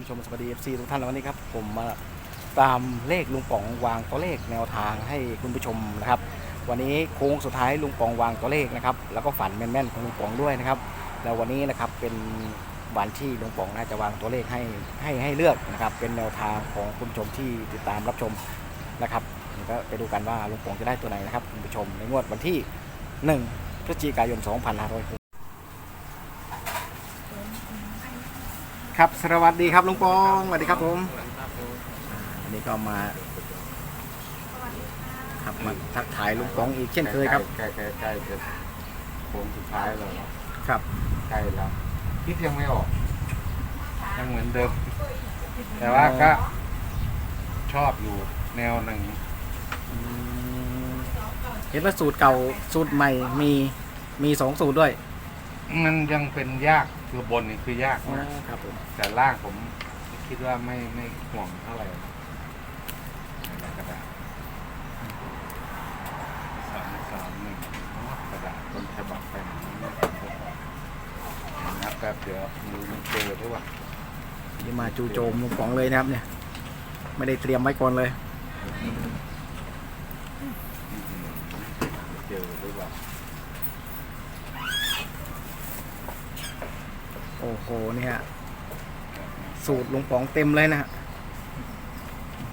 ผู้ชมสวัสดีเอฟซีทุกท่านวันนี้ครับ ผมมาตามเลขลุงป๋องวางตัวเลขแนวทางให้คุณผู้ชมนะครับ วันนี้โค้งสุดท้ายลุงป๋องวางตัวเลขนะครับ แล้วก็ฝันแม่นๆของลุงป๋องด้วยนะครับ แล้ววันนี้นะครับเป็นวันที่ลุงป๋องน่าจะวางตัวเลขให้ให้ให้เลือกนะครับ เป็นแนวทางของคุณผู้ชมที่ติดตามรับชมนะครับเดี๋ยวก็ไปดูกันว่าลุงป๋องจะได้ตัวไหนนะครับคุณผู้ชมในงวดวันที่ 1พฤศจิกายน 2566 ครับ สวัสดีครับลุงปองสวัสดีครับผมอันนี้ก็มาครับมาทักทายลุงปองอีกเช่นเคยครับ ใกล้ใกล้ใกล้จะโค้งสุดท้ายแล้วเนอะครับ ใกล้แล้วคิดยังไม่ออก ยังเหมือนเดิม แต่ว่าก็ ชอบอยู่แนวหนึ่งอืมเห็นว่าสูตรเก่าสูตรใหม่มีมีสองสูตรด้วย มันยังเป็นยาก คือบนนี่คือยากนะครับผมแต่ล่างผมคิดว่าไม่ไม่ห่วงเท่าไหร่ในกระดาษสามสามหนึ่งกระดาษต้นฉบับไปนะครับแป๊บเดียวมือมันเจอหรือเปล่านี่มาจูโจมลุงปองเลยนะครับเนี่ย ไม่ได้เตรียมไว้ก่อนเลย เจอหรือเปล่า โอ้โหเนี่ยสูตรลุงปองเต็มเลยนะฮะ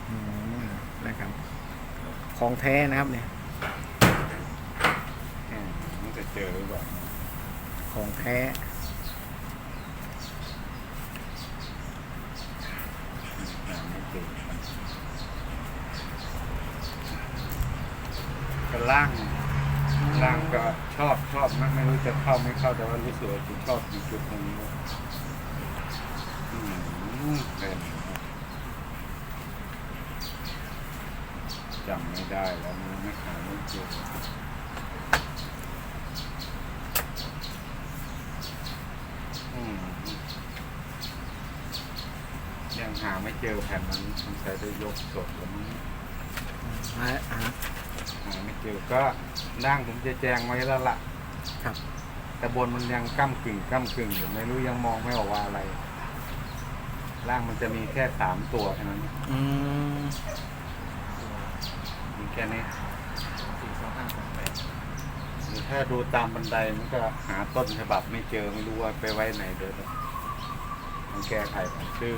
อื้อหือนะครับ ของแท้นะครับเนี่ยอืมมันจะเจอหรือเปล่าของแท้อ่าไม่เจอก็ล่าง ล่างก็ชอบชอบนไม่รู้จะเข้าไม่เข้าแต่ว่ารู้สึกว่าจะชอบอยู่จุดตรงนี้อืมเป็นจำไม่ได้แล้วมันไม่หาไม่เจออืมยังหาไม่เจอแผ่นนั้นสงสัยจะยกสดแล้วมั้งอ่าอ่าหา ไม่เจอก็ร่างผมจะแจงไว้แล้วล่ะครับ แต่บนมันยังก้ากึ่งก้ากึ่งอยู่ไม่รู้ยังมองไม่ออกว่าอะไรร่างมันจะมีแค่สามตัวแค่นั้นอืมมีแค่นี้หรือถ้าดูตามบันไดมันก็หาต้นฉบับไม่เจอไม่รู้ว่าไปไว้ไหนเดินมันแก้ไขไปคือ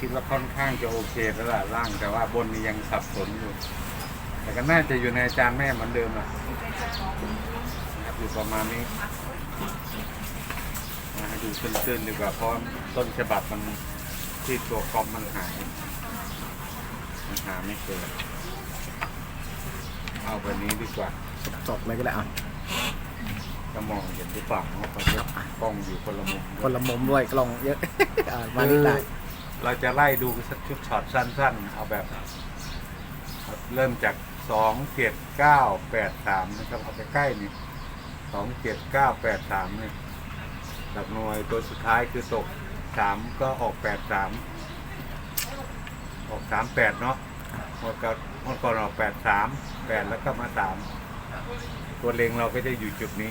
คิดว่าค่อนข้างจะโอเคแล้วล่ะร่างแต่ว่าบนนี้ยังสับสนอยู่ แต่ก็น่าจะอยู่ในอาจารย์แม่เหมือนเดิมอะนะครับอยู่ประมาณนี้นะให้ดูตื้นๆดีกว่าเพราะต้นฉบับมันที่ตัวคอมมันหายมันหาไม่เจอเอาแบบนี้ดีกว่าสดๆเลยก็ได้อะจะมองเห็นหรือเปล่าเนาะตอนนี้กล้องอยู่คนละมุมคนละมุมด้วยกล้องเยอะอ่ามานิดหน่อย เราจะไล่ดูสักชุดช็อตสั้น ๆ เอาแบบ เริ่มจากสองเจ็ดเก้าแปดสามนะครับเอาไปใกล้นี่สองเจ็ดเก้าแปดสามนี่หลักหน่วยตัวสุดท้ายคือตกสามก็ออกแปดสามออกสามแปดเนาะหมดกับหมดก่อนออกแปดสามแปดแล้วก็มาสามตัวเลงเราก็จะอยู่จุดนี้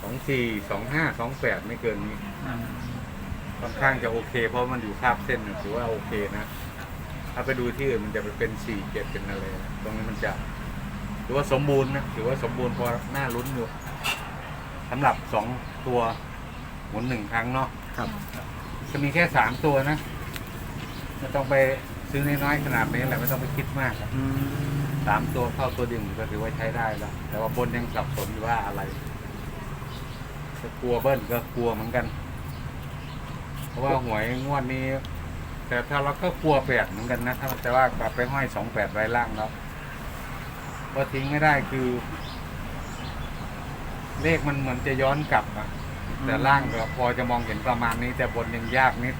สองสี่สองห้าสองแปดไม่เกินนี้ ค่อนข้างจะโอเค เพราะมันอยู่คาบเส้นเนี่ยถือว่าโอเคนะ ถ้าไปดูที่อื่นมันจะไปเป็นสี่เจ็ดเป็นอะไรนะตรงนี้มันจะถือว่าสมบูรณ์นะถือว่าสมบูรณ์พอหน้าลุ้นอยู่สำหรับสองตัวหมุนหนึ่งครั้งเนาะครับ จะมีแค่สามตัวนะไม่ต้องไปซื้อน้อยๆขนาดนี้แหละไม่ต้องไปคิดมากอะอืมสามตัวเข้าตัวดิ่งก็ถือว่าใช้ได้แล้ว แต่ว่าบนยังสับสนอยู่ว่าอะไรจะกลัวเบิ้ลก็กลัวเหมือนกัน เพราะว่าหวยงวดนี้ แต่ถ้าเราก็กลัวแปดเหมือนกันนะถ้าแต่ว่ากลับไปห้อยสองแปดไว้ล่างแล้วว่าทิ้งไม่ได้คือ เลขมันเหมือนจะย้อนกลับอะแต่ล่างก็พอจะมองเห็นประมาณนี้ แต่บนยังยากนิด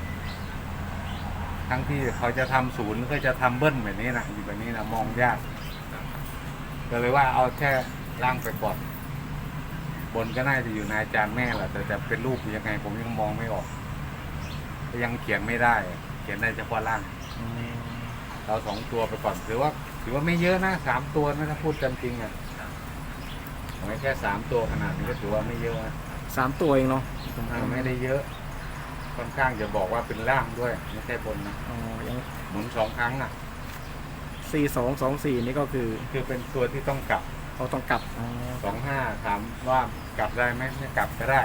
ทั้งที่เขาจะทำศูนย์ก็จะทำเบิ้ลแบบนี้นะอยู่แบบนี้นะมองยากก็เลยว่าเอาแค่ล่างไปก่อนบนก็น่าจะอยู่ในอาจารย์แม่แหละแต่จะเป็นรูปยังไงผมยังมองไม่ออก ยังเขียนไม่ได้ เขียนได้เฉพาะล่างอืมเราสองตัวไปก่อนถือว่า ถือว่าไม่เยอะนะสามตัวนะถ้าพูดกันจริงอะหวยแค่สามตัวขนาดนี้ก็ถือว่าไม่เยอะนะสามตัวเองเนาะอ่าไม่ได้เยอะ ค่อนข้างจะบอกว่าเป็นล่างด้วย ไม่ใช่บนนะอ๋อยังหมุนสองครั้งอะสี่สองสองสี่นี่ก็คือคือเป็นตัวที่ต้องกลับเขาต้องกลับอ๋อสองห้าถามว่ากลับได้ไหมไม่กลับก็ได้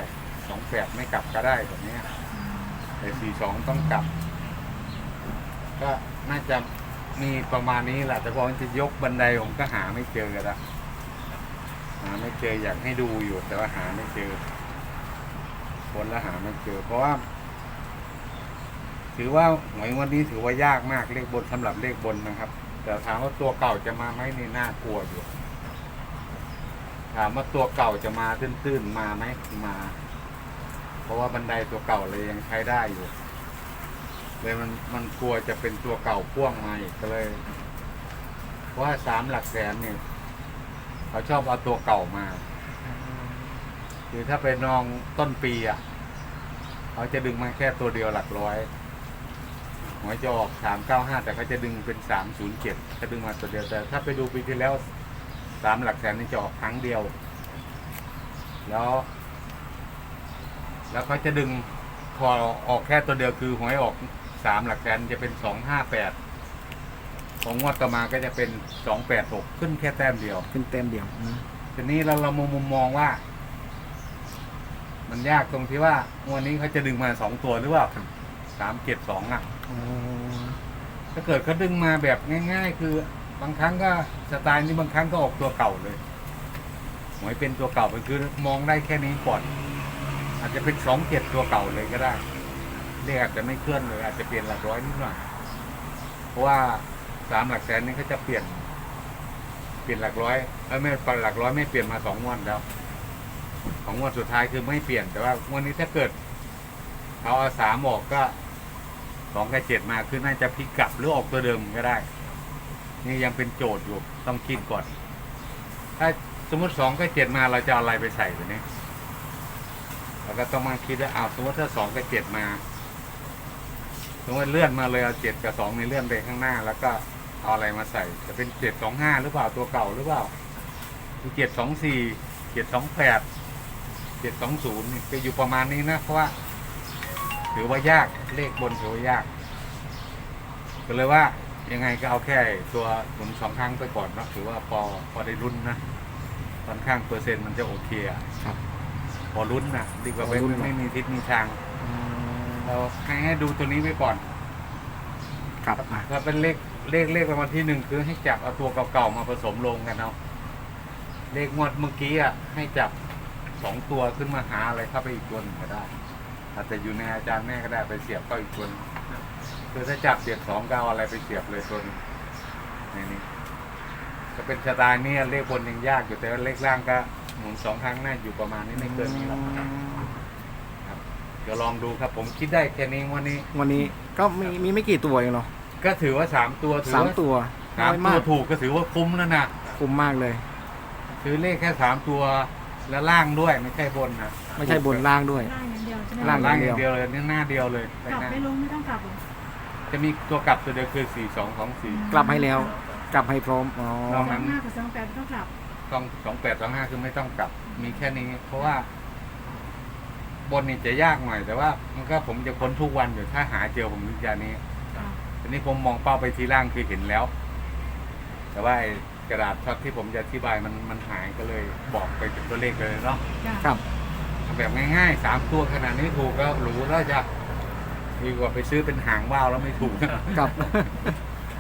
สองแปดไม่กลับก็ได้แบบเนี้ย แต่สี่สองต้องกลับ ก็น่าจะมีประมาณนี้แหละ แต่พอจะยกบันไดผมก็หาไม่เจอละหาไม่เจออยากให้ดูอยู่ แต่ว่าหาไม่เจอคนแล้วหาไม่เจอ เพราะว่า ถือว่าหวยวันนี้ถือว่ายากมากเลขบนสำหรับเลขบนนะครับ แต่ถามว่าตัวเก่าจะมาไหมนี่น่ากลัวอยู่ถามว่าตัวเก่าจะมาตื้นๆมาไหมมา ราะว่าบันไดตัวเก่าเลยยังใช้ได้อยู่ เลยมันมันกลัวจะเป็นตัวเก่าพ่วงมาอีกก็เลย เพราะว่าสามหลักแสนเนี่ยเขาชอบเอาตัวเก่ามาคือถ้าเป็นน้องต้นปีอะ เขาจะดึงมาแค่ตัวเดียวหลักร้อยหวยจะออกสามเก้าห้าแต่เขาจะดึงเป็นสามศูนย์เจ็ดจะดึงมาตัวเดียวแต่ถ้าไปดูปีที่แล้วสามหลักแสนนี่จะออกครั้งเดียว แล้ว แล้วเขาจะดึงพอออกแค่ตัวเดียวคือหวยออกสามหลักแสนจะเป็นสองห้าแปดของงวดต่อมาก็จะเป็นสองแปดหกขึ้นแค่แต้มเดียวขึ้นเต็มเดียวอืมทีนี้เราเรามุมมุมมองว่า มันยากตรงที่ว่างวันนี้เขาจะดึงมาสองตัวหรือเปล่าสามเจ็ดสองอะ อ๋อถ้าเกิดเขาดึงมาแบบง่าย ๆ คือบางครั้งก็สไตล์นี้บางครั้งก็ออกตัวเก่าเลยหวยเป็นตัวเก่าไปคือมองได้แค่นี้ก่อน อาจจะเป็นสองเจ็ดตัวเก่าเลยก็ได้เลขอาจจะไม่เคลื่อนเลย อาจจะเปลี่ยนหลักร้อยนิดหน่อยเพราะว่าสามหลักแสนนี้เขาจะเปลี่ยน เปลี่ยนหลักร้อยเอ้ยไม่หลักร้อยไม่เปลี่ยนมาสองงวดแล้วของงวดสุดท้ายคือไม่เปลี่ยนแต่ว่างวันนี้ถ้าเกิดเขาเอาสามออกก็สองกับเจ็ดมาคือน่าจะพลิกกลับหรือออกตัวเดิมก็ได้ นี่ยังเป็นโจทย์อยู่ต้องคิดก่อน ถ้าสมมติสองกับเจ็ดมาเราจะเอาอะไรไปใส่ตัวนี้ เราก็ต้องมาคิดว่าอ้าวสมมติถ้าสองกับเจ็ดมาสมมติเลื่อนมาเลยเอาเจ็ดกับสองในเลื่อนไปข้างหน้า แล้วก็เอาอะไรมาใส่ จะเป็นเจ็ดสองห้าหรือเปล่าตัวเก่าหรือเปล่าเจ็ดสองสี่เจ็ดสองแปดเจ็ดสองศูนย์จะอยู่ประมาณนี้นะเพราะว่า ถือว่ายากเลขบนถือว่ายากก็เลยว่ายังไงก็เอาแค่ตัวหมุนสองครั้งไปก่อนเนาะถือว่าพอพอได้รุ่นนะค่อนข้างเปอร์เซ็นต์มันจะโอเคอะครับ พอรุ่นนะดีกว่าพไม่อลุ้นเนอะไม่มีทิศมีทางอืมเราให้ให้ดูตัวนี้ไว้ก่อน ครับอะถ้าเป็นเลขเลขเลขประมาณที่หนึ่งคือให้จับเอาตัวเก่าๆมาผสมลงกันเอาเลขงวดเมื่อกี้อะให้จับสองตัวขึ้นมาหาอะไรเข้าไปอีกตัวหนึ่งก็ได้อาจจะอยู่ในอาจารย์แม่ก็ได้ไปเสียบเข้าอีกตัวหนึ่งคือถ้าจับเสียบสองก็เอาอะไรไปเสียบเลยตัวหนึงในนี้จะเป็นสไตล์นี้เลขบนยังยากอยู่แต่ว่าเลขล่างก็ หมุนสองครั้งน่าอยู่ประมาณนี้ไม่เกินนี้หรอกครับเดี๋ยวลองดูครับผมคิดได้แค่นี้วันนี้ วันนี้ก็มีมีไม่กี่ตัวเองเนาะก็ถือว่าสามตัวถือสามว่าตัวสามน้อยตัมาวกถูกก็ถือว่าคุ้มแล้วนะคุ้มมากเลย ซื้อเลขแค่สามตัวแล้วล่างด้วยไม่ใช่บนนะไม่ใช่บนล่างด้วย ล่างอย่างเดียวใช่ไหมล่าง ล่างอย่างเดียวเลยนี่หน้าเดียวเลยกลับไม่ลงไม่ต้องกลับหรอจะมีตัวกลับตัวเดียวคือสี่สองสองสี่กลับให้แล้ว กลับให้พร้อมอ๋อ ลองสองห้ากับสองแปดต้องกลับ ต้องสองแปดสองห้าคือไม่ต้องกลับ มีแค่นี้ เพราะว่า บนนี่จะยากหน่อยแต่ว่า มันก็ผมจะค้นทุกวันอยู่ถ้าหาเจอผมวิญญาณนี้ค่ะทีนี้ผมมองเป้าไปที่ล่างคือเห็นแล้ว แต่ว่าไอ้กระดาษช็อตที่ผมจะอธิบายมันมันหายก็เลยบอกไปเป็นตัวเลขเลยเนาะจ้ะครับทำแบบง่ายๆสามตัวขนาดนี้ถูกก็หรูแล้วจะดีกว่าไปซื้อเป็นหางว่าวแล้วไม่ถูกครับ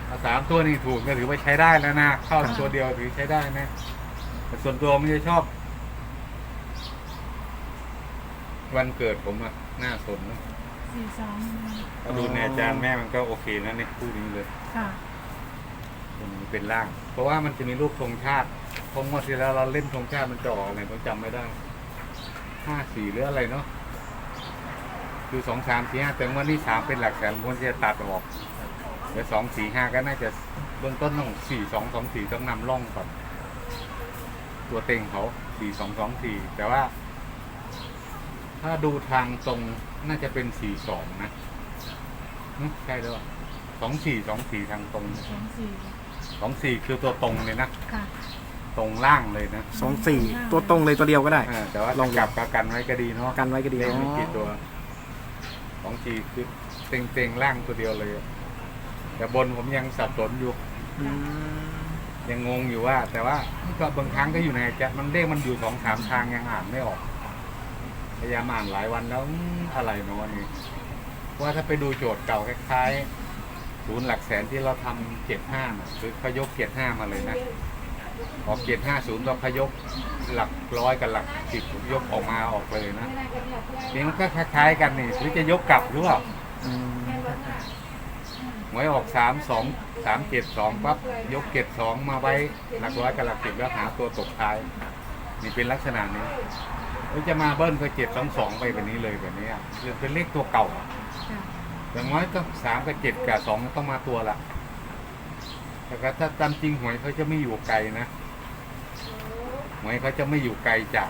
ถ้าสามตัวนี่ถูกก็ถือว่าใช้ได้แล้วนะเข้าตัวเดียวถือใช้ได้นะ แต่ส่วนตัวไม่ได้ชอบ วันเกิดผมอะหน้าสนนะสี่สองถ้าดูในอาจารย์แม่มันก็โอเคนะในคู่นี้เลยค่ะ มันเป็นร่าง เพราะว่ามันจะมีรูปธงชาติพงวดที่แล้วเราเล่นธงชาติมันจะออกอะไรผมจำไม่ได้ห้าสี่หรืออะไรเนาะคือสองสามสี่ห้าแต่วันนี้สามเป็นหลักแสนควรจะตัดออกเดี๋ยวสองสี่ห้าก็น่าจะเบื้องต้นต้องสี่สองสองสี่ต้องนำร่องก่อน ตัวเต็งเขาสี่สองสองสี่แต่ว่า ถ้าดูทางตรงน่าจะเป็นสี่สองนะหึใช่แล้วสองสี่สองสี่ทางตรงสองสี่สองสี่คือตัวตรงเลยนะ ค่ะ ตรงล่างเลยนะสองสี่ตัวตรงเลยตัวเดียวก็ได้อ่าแต่ว่าลลอองงกลับก็กันไว้ก็ดีเนาะกันไว้ก็ดีเลขไม่อ๋อกี่ตัวสองจีคือเต็งเต็งๆล่างตัวเดียวเลย แต่บนผมยังสับสนอยู่อืม ยังงงอยู่ว่า แต่ว่าก็บางครั้งก็อยู่ในแกะมันเลขมันอยู่สองสามทางยังอ่านไม่ออกพยายามอ่านหลายวันแล้วอะไรเนาะนี่ว่าถ้าไปดูโจทย์เก่าคล้ายๆศูนย์หลักแสนที่เราทำเจ็ดห้าหรือเขายกเจ็ดห้ามาเลยนะพอกเจ็ดห้าศูนย์เราขยกหลักร้อยกับหลักสิบยกออกมาออกเลยนะนี่มันก็คล้ายๆกันนี่หรือจะยกกลับหรือเปล่า หวยออกสามสองสามเจ็ดสองปั๊บยกเจ็ดสองมาไว้หลักร้อยกับหลักสิบแล้วหาตัวตกท้ายนี่เป็นลักษณะนี้หรือจะมาเบิ้ลก็เจ็ดสองสองไปแบบนี้เลยแบบนี้อะคือเป็นเลขตัวเก่าอะจ้ะอย่างน้อยต้องสามกับเจ็ดกับสองต้องมาตัวละแต่ก็ถ้าตามจริงหวยเขาจะไม่อยู่ไกลนะหวยเขาจะไม่อยู่ไกลจาก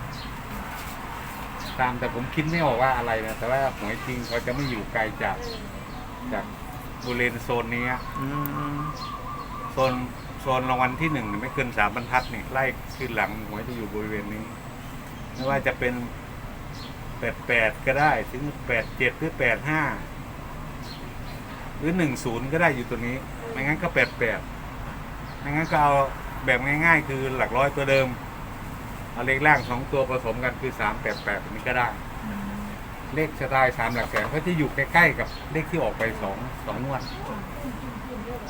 ตามแต่ผมคิดไม่ออกว่าอะไรนะแต่ว่าหวยจริงเขาจะไม่อยู่ไกลจากจาก บริเวณโซนนี้อะอืมโซนโซนรางวัลที่หนึ่งนี่ไม่เกินสามบรรทัดนี่ไล่ขึ้นหลังหวยจะอยู่บริเวณนี้ ไม่ว่าจะเป็นแปดแปดก็ได้ถึงแปดเจ็ดหรือแปดห้าหรือหนึ่งศูนย์ก็ได้อยู่ตัวนี้ ไม่งั้นก็แปดแปดไม่งั้นก็เอาแบบง่าย ๆ คือหลักร้อยตัวเดิม เอาเลขล่างสองตัวผสมกันคือสามแปดแปดนี้ก็ได้อืม เลขสไตล์สามหลักแสนก็จะอยู่ใกล้ๆกับเลขที่ออกไปสองสองงวด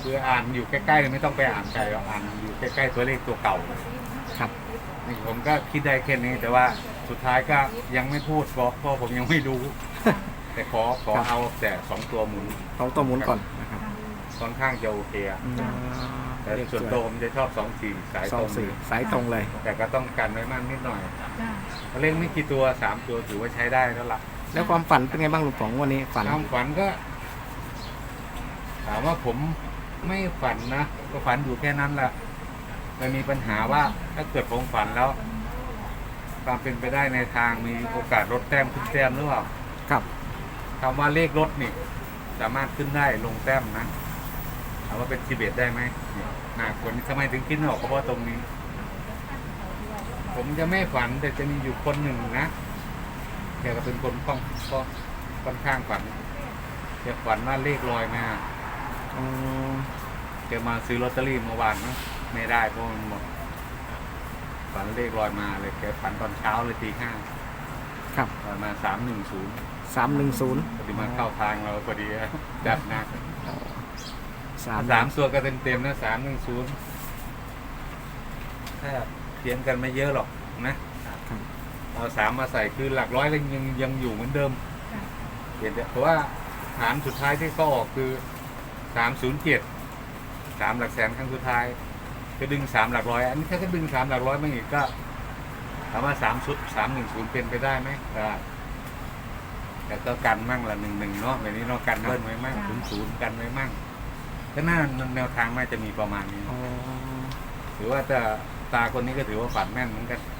คืออ่านอยู่ใกล้ๆเลยไม่ต้องไปอ่านไกลหรอกอ่านอยู่ใกล้ๆตัวเลขตัวเก่าครับ นี่ผมก็คิดได้แค่นี้แต่ว่าสุดท้ายก็ยังไม่พูดเพราะเพราะผมยังไม่รู้ แต่ขอขอครับ เอาแต่สองตัวหมุนต้องตัวหมุนก่อนนะครับค่อนข้างจะโอเคอะอืมแต่เลขส่วนตัวผมจะชอบสองสี่สายสอตงรงสี่สายตรงเลย แต่ก็ต้องกันไว้มากนิดหน่อยจ้ะเลขไม่กี่ตัวสามตัวถือว่าใช้ได้แล้วล่ะ แล้วความฝันเป็นไงบ้างลุงป๋องวันนี้ฝันความฝันก็ ถามว่าผมไม่ฝันนะก็ฝันอยู่แค่นั้นแหละแต่มีปัญหาว่าถ้าเกิดผมฝันแล้วความเป็นไปได้ในทางมีโอกาสลดแต้มขึ้นแต้มหรือเปล่าครับคำว่าเลขลดนี่สามารถขึ้นได้ลงแต้มนะถามว่าเป็นสิบเอ็ดได้ไหมนี่หน้าคนทำไมถึงคิดไม่ออกเพราะว่าตรงนี้ ผมจะไม่ฝันแต่จะมีอยู่คนหนึ่งนะ แกก็เป็นคนค่อนก็ค่อนข้างฝันแกฝันว่าเลขลอยมาอืมแกมาซื้อลอตเตอรี่เมื่อวานมั้งไม่ได้เพราะมันหมดฝันเลขลอยมาเลยแกฝันตอนเช้าเลยตีห้าครับลอยมาสามหนึ่งศูนย์สามหนึ่งศูนย์พอดีมาเข้าทางเราพอดีจัดหนักสามสามตัวก็เต็มๆนะสามหนึ่งศูนย์ถ้าเพียงกันไม่เยอะหรอกนะ เอาสามมาใส่คือหลักร้อยก็ยังยังอยู่เหมือนเดิมจ้ะเปลี่ยนแต่เพราะว่าฐานสุดท้ายที่เขาออกคือสามศูนย์เจ็ดสามหลักแสนครั้งสุดท้าย ก็ดึงสามหลักร้อย อันนี้ถ้าก็ดึงสามหลักร้อยมาอีกก็ถามว่าสามชุดสามหนึ่งศูนย์เป็นไปได้ไหมได้แต่ก็กันมั่งละหนึ่งหนึ่งเนาะแบบนี้เนาะกันเบิ้ลไว้มั่งศูนย์ศูนย์กันไว้มั่งก็น่าแนวทางน่าจะมีประมาณนี้อ๋อถือว่าแต่ตาคนนี้ก็ถือว่าฝันแม่นเหมือนกันอืมเพร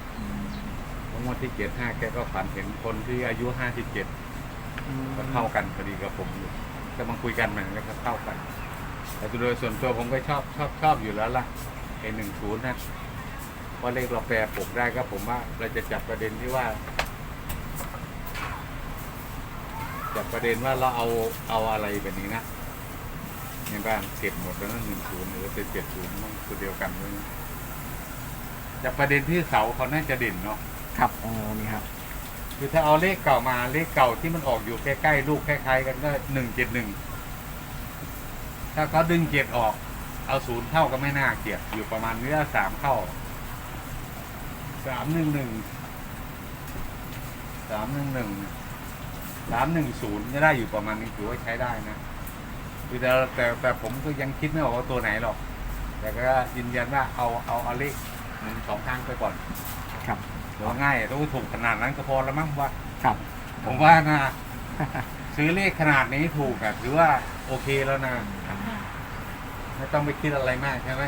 าะ งวดที่เจ็ดห้าแกก็ฝันเห็นคนที่อายุห้าสิบเจ็ดอืมก็เท่ากันพอดีกับผมอยู่ก็มาคุยกันมันก็เท่ากัน แต่โดยส่วนตัวผมก็ชอบชอบชอบอยู่แล้วล่ะไอหนึ่งศูนย์นะว่าเลขเราแปรปกได้ก็ผมว่า เราจะจับประเด็นที่ว่าจับประเด็นว่าเราเอาเอาอะไรแบบนี้นะในบ้านเก็บหมดแล้วนั่นหนึ่งศูนย์หรือเป็นเจ็ดศูนย์มันตัวเดียวกันเลยนะจับประเด็นที่เสาเขาน่าจะเด่นเนาะ ครับ อ๋อ นี่ครับ คือถ้าเอาเลขเก่ามาเลขเก่าที่มันออกอยู่ใกล้ๆลูกคล้ายๆกันก็หนึ่งเจ็ดหนึ่ง ถ้าเขาดึงเจ็ดออก เอาศูนย์เท่าก็ไม่น่าเกลียดอยู่ประมาณเนื้อสามเท่าสามหนึ่งหนึ่ง สามหนึ่งหนึ่ง สามหนึ่งศูนย์จะได้อยู่ประมาณนี้ถือว่าใช้ได้นะคือแต่แต่แต่ผมก็ยังคิดไม่ออกว่าตัวไหนหรอก แต่ก็ยืนยันว่าเอาเอาเอาเลขหนึ่งสองข้างไปก่อน ครับ เดี๋ยวง่ายต้องถูกขนาดนั้นก็พอแล้วมั้งว่า ครับ ผมว่านะ ซื้อเลขขนาดนี้ถูกอะถือว่าโอเคแล้วนะค่ะไม่ต้องไปคิดอะไรมากใช่ไหม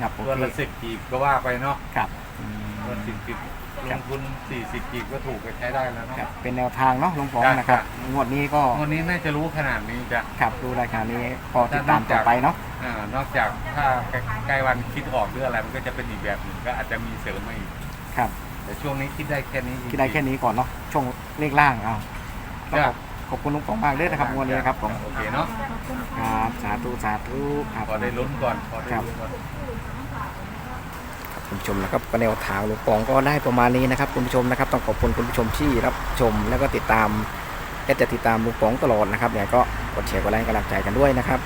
ครับโอตัวเคละสิบกีบก็ว่าไปเนาะครับอืตัวมสิบกีบลงทุน40กิกก็ถูกไปใช้ได้แล้วเนาะ ครับ เป็นแนวทางเนาะลุงป๋องครับนะครับ งวดนี้ก็วันนี้น่าจะรู้ขนาดนี้จะครับดูรายการนี้พอติดตามต่อไปเนาะอ่านอกจากถ้าใกล้วันคิดออกหรืออะไรมันก็จะเป็นอีกแบบหนึ่งก็อาจจะมีเสริมมาอีก ครับ แต่ช่วงนี้คิดได้แค่นี้จริงๆ คิดได้แค่นี้ก่อนเนาะช่วงเลขล่างเอาต้องขอบขอบคุณลุงป๋องมากเลยนะครับงวดนี้นะครับผมโอเคเนาะขอบคุณคค่ะรับสาธุสาธุครับ พอได้ลุ้นก่อนพอได้ลุ้นก่อน คุณผู้ชมนะครับก็แนวทางลุงปองก็ได้ประมาณนี้นะครับคุณผู้ชมนะครับ ต้องขอบคุณคุณผู้ชมที่รับชม แล้วก็ติดตามและจะติดตามลุงปองตลอดนะครับเนี่ยก็กดแชร์กดไลค์กำลังใจกันด้วยนะครับ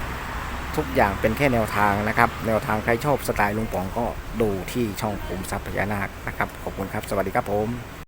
ทุกอย่างเป็นแค่แนวทางนะครับ แนวทางใครชอบสไตล์ลุงป๋องก็ดูที่ช่องผมทรัพย์พญานาคนะครับ ขอบคุณครับ สวัสดีครับผม